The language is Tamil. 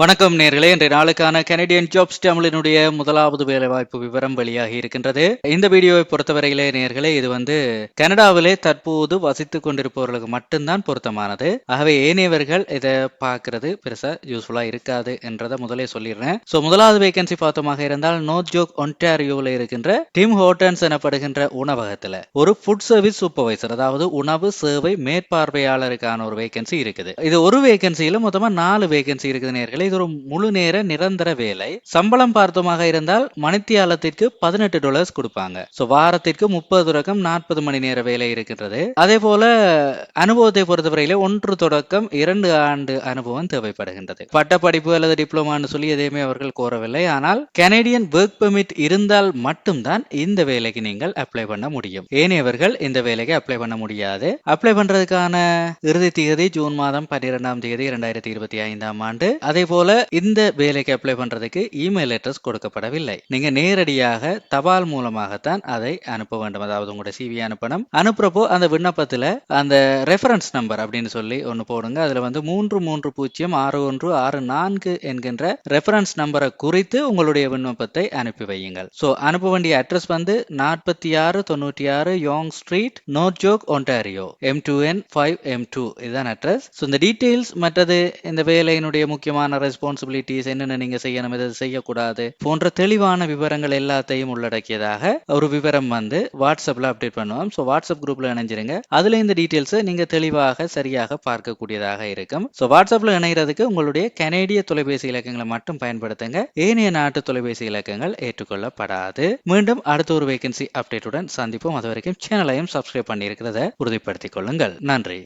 வணக்கம் நேர்களே. இன்றைய நாளுக்கான கனடியன் ஜாப்ஸ் தமிழினுடைய முதலாவது வேலைவாய்ப்பு விவரம் வெளியாகி இருக்கின்றது. இந்த வீடியோவை பொறுத்தவரையிலே நேர்களே இது வந்து கனடாவிலே தற்போது வசித்து கொண்டிருப்பவர்களுக்கு மட்டும்தான் பொருத்தமானது. ஆகவே ஏனையவர்கள் இதை பார்க்கறது. பெருசா யூஸ்ஃபுல்லா இருக்காது என்றதை முதலே சொல்லிடுறேன். ஸோ முதலாவது வேகன்சி பார்த்தோமாக இருந்தால் நோட் ஜோக் ஒன்டாரியோவில் இருக்கின்ற டிம் ஹோட்டன்ஸ் எனப்படுகின்ற உணவகத்துல ஒரு ஃபுட் சர்வீஸ் சூப்பர்வைசர் அதாவது உணவு சேவை மேற்பார்வையாளருக்கான ஒரு வேகன்சி இருக்குது. இது ஒரு வேகன்சியில மொத்தமா நாலு வேகன்சி இருக்குது நேர்களே. இது ஒரு முழு நேர நிரந்தர வேலை. சம்பளம் பார்த்தோமாக இருந்தால் மணித்தியாலத்திற்கு பதினெட்டு டாலர்ஸ் கொடுப்பாங்க. ஸோ வாரத்திற்கு முப்பது தொடக்கம் நாற்பது மணி நேர வேலை இருக்கின்றது. அதே போல அனுபவத்தை பொறுத்தவரையில ஒன்று தொடக்கம் இரண்டு ஆண்டு அனுபவம் தேவைப்படுகின்றது. பட்டப்படிப்பு அல்லது டிப்ளமான்னு சொல்லி எதையுமே அவர்கள் கோரவில்லை. ஆனால் கனேடியன் ஒர்க் பெர்மிட் இருந்தால் மட்டும்தான் இந்த வேலைக்கு நீங்கள் அப்ளை பண்ண முடியும். ஏனையவர்கள் இந்த வேலைக்கு அப்ளை பண்ண முடியாது? அப்ளை பண்றதுக்கான இறுதி தேதி ஜூன் மாதம் பன்னிரெண்டாம் தேதி இரண்டாயிரத்தி இருபத்தி ஐந்தாம் ஆண்டு. அதே போல இந்த வேலைக்கு அப்ளை பண்றதுக்கு இமெயில் அட்ரஸ் கொடுக்கப்படவில்லை. நீங்க நேரடியாக தபால் மூலமாகத்தான் அதை அனுப்ப வேண்டும். அதாவது உங்களோட சிவி அனுப்பணும். அனுப்புறப்போ அந்த விண்ணப்பத்துல அந்த ரெஃபரன்ஸ் நம்பர் அப்படின்னு சொல்லி ஒன்று போடுங்க. அதுல வந்து மூன்று மூன்று பூஜ்ஜியம் ஆறு ஒன்று ஆறு நான்கு என்கின்ற ரெஃபரன்ஸ் நம்பரை குறித்து உங்களுடைய விண்ணப்பத்தை அனுப்பி வையுங்கள். ஸோ அனுப்ப வேண்டிய அட்ரஸ் வந்து நாற்பத்தி ஆறு தொண்ணூற்றி ஆறு Yonge street North York Ontario M two N five M two இதுதான் அட்ரஸ் ஸோ இந்த டீட்டெயில்ஸ் மற்றது இந்த வேலையினுடைய முக்கியமான ரெஸ்பான்சிபிலிட்டிஸ் என்னென்ன நீங்க செய்யணும் இதை செய்யக்கூடாது போன்ற தெளிவான விவரங்கள் எல்லாத்தையும் உள்ளடக்கியதாக ஒரு விவரம் வந்து வாட்ஸ்அப்ல அப்டேட் பண்ணுவோம். ஸோ வாட்ஸ்அப் குரூப்ல இணைஞ்சிருங்க. அதுல இந்த டீட்டெயில்ஸை நீங்க தெளிவாக சரியாக பார்க்கக்கூடியதாக இருக்கும். ஸோ வாட்ஸ்அப்ல இணைகிறதுக்கு உங்களுடைய கனேடிய தொலைபேசி இலக்கங்களை மட்டும் பயன்படுத்துங்க. ஏனைய நாட்டு தொலைபேசி இலக்கங்கள் ஏற்றுக்கொள்ளப்படாது. மீண்டும் அடுத்த ஒரு வேகன்சி அப்டேட்டுடன் சந்திப்போம். அது வரைக்கும் சேனலையும் சப்ஸ்கிரைப் பண்ணியிருக்கிறத உறுதிப்படுத்திக் கொள்ளுங்கள். நன்றி.